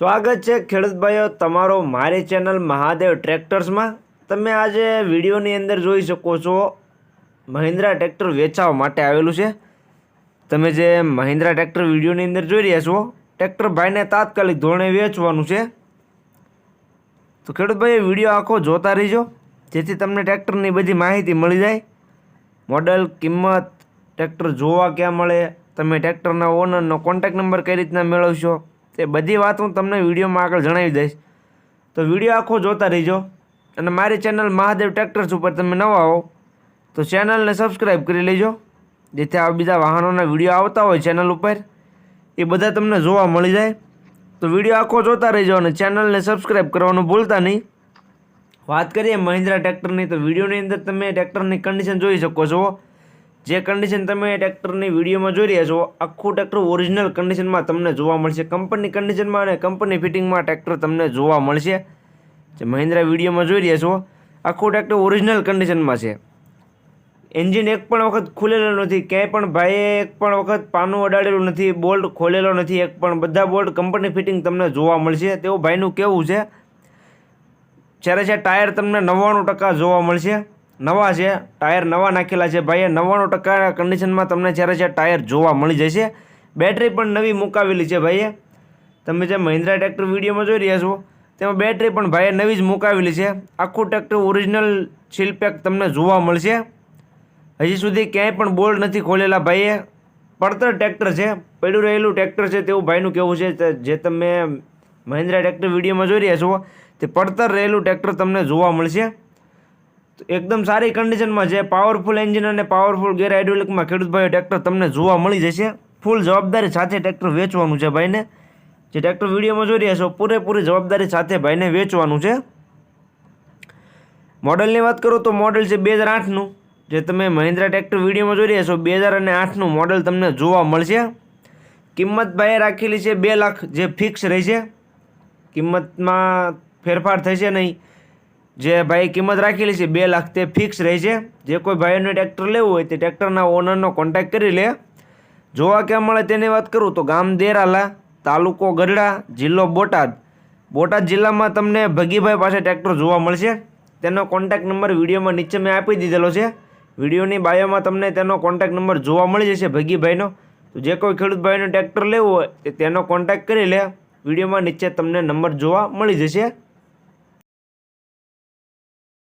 સ્વાગત છે ખેડૂત ભાઈઓ, તમારો મારી ચેનલ મહાદેવ ટ્રેક્ટર્સમાં. તમે આજે વિડીયોની અંદર જોઈ શકો છો, મહિન્દ્રા ટ્રેક્ટર વેચાવા માટે આવેલું છે. તમે જે મહિન્દ્રા ટ્રેક્ટર વિડીયોની અંદર જોઈ રહ્યા છો, ટ્રેક્ટર ભાઈને તાત્કાલિક ધોરણે વેચવાનું છે. તો ખેડૂત ભાઈ વીડિયો આખો જોતા રહીજો, જેથી તમને ટ્રેક્ટરની બધી માહિતી મળી જાય. મોડલ, કિંમત, ટ્રેક્ટર જોવા ક્યાં મળે, તમે ટ્રેક્ટરના ઓનરનો કોન્ટેક્ટ નંબર કઈ રીતના મેળવશો તે બધી વાત હું તમને વિડીયોમાં આગળ જણાવી દઈશ. તો વીડિયો આખો જોતા રહીજો. અને મારી ચેનલ મહાદેવ ટ્રેક્ટર્સ ઉપર તમે નવા હો, તો ચેનલને સબસ્ક્રાઈબ કરી લેજો. જેથી આ બીજા વાહનોના વીડિયો આવતા હોય ચેનલ ઉપર, એ બધા તમને જોવા મળી જાય. તો વીડિયો આખો જોતા રહીજો અને ચેનલને સબસ્ક્રાઈબ કરવાનું ભૂલતા નહીં. વાત કરીએ મહિન્દ્રા ટ્રેક્ટરની, તો વિડીયોની અંદર તમે ટ્રેક્ટરની કન્ડિશન જોઈ શકો છો. જે કન્ડિશન તમે ટ્રેક્ટરની વિડીયોમાં જોઈ રહ્યા છો, આખું ટ્રેક્ટર ઓરિજિનલ કન્ડિશનમાં તમને જોવા મળશે. કંપની કન્ડિશનમાં અને કંપની ફિટિંગમાં ટ્રેક્ટર તમને જોવા મળશે. જે મહિન્દ્રા વિડીયોમાં જોઈ રહ્યા છો, આખું ટ્રેક્ટર ઓરિજિનલ કન્ડિશનમાં છે. એન્જિન એક પણ વખત ખુલેલું નથી, ક્યાંય પણ ભાઈએ એક પણ વખત પાનું અડાડેલું નથી બોલ્ટ ખોલેલો નથી, એક પણ. બધા બોલ્ટ કંપની ફિટિંગ તમને જોવા મળશે. તેવું ભાઈનું કેવું છે? જ્યારે છે ટાયર તમને નવ્વાણું ટકા જોવા મળશે. નવા છે ટાયર નવા નાખેલા છે ભાઈએ, નવ્વાણું ટકા કન્ડિશનમાં તમને જ્યારે છે ટાયર જોવા મળી જશે બેટરી પણ નવી મુકાવેલી છે ભાઈએ. તમે જે મહિન્દ્રા ટ્રેક્ટર વિડીયોમાં જોઈ રહ્યા છો, તેમાં બેટરી પણ ભાઈએ નવી જ મુકાવેલી છે. આખું ટ્રેક્ટર ઓરિજિનલ સીલપેક તમને જોવા મળશે. હજી સુધી ક્યાંય પણ બોલ્ડ નથી ખોલેલા ભાઈએ. પડતર ટ્રેક્ટર છે, પડ્યું રહેલું ટ્રેક્ટર છે તેવું ભાઈનું કહેવું છે. જે તમે મહિન્દ્રા ટ્રેક્ટર વિડીયોમાં જોઈ રહ્યા છો, તે પડતર રહેલું ટ્રેક્ટર તમને જોવા મળશે. એકદમ સારી કન્ડિશનમાં છે પાવરફુલ એન્જિન અને પાવરફુલ ગેર હાઇડ્રોલિકમાં ખેડૂત ભાઈ ટ્રેક્ટર તમને જોવા મળી જશે. ફૂલ જવાબદારી સાથે ટ્રેક્ટર વેચવાનું છે ભાઈને. જે ટ્રેક્ટર વિડીયોમાં જોઈ રહ્યા છો, પૂરેપૂરી જવાબદારી સાથે ભાઈને વેચવાનું છે. મોડલની વાત કરું તો મોડલ છે બે હજાર આઠનું. જે તમે મહિન્દ્રા ટ્રેક્ટર વિડીયોમાં જોઈ રહ્યા છો, બે હજાર અને આઠનું મોડલ તમને જોવા મળશે. કિંમત ભાઈએ રાખેલી છે બે લાખ જે ફિક્સ રહેશે કિંમતમાં ફેરફાર થશે નહીં. જે ભાઈ કિંમત રાખેલી છે, બે લાખ તે ફિક્સ રહેશે જે કોઈ ભાઈઓને ટ્રેક્ટર લેવું હોય તે ટ્રેક્ટરના ઓનરનો કોન્ટેક્ટ કરી લે. જોવા ક્યાં મળે તેની વાત કરું તો ગામ દેરાલા, તાલુકો ગઢડા, જિલ્લો બોટાદ. બોટાદ જિલ્લામાં તમને ભગીભાઈ પાસે ટ્રેક્ટર જોવા મળશે. તેનો કોન્ટેક્ટ નંબર વિડીયોમાં નીચે મેં આપી દીધેલો છે. વિડીયોની બાયોમાં તમને તેનો કોન્ટેક્ટ નંબર જોવા મળી જશે ભગીભાઈનો. તો જે કોઈ ખેડૂત ભાઈનો ટ્રેક્ટર લેવું હોય તેનો કોન્ટેક્ટ કરી લે. વિડીયોમાં નીચે તમને નંબર જોવા મળી જશે.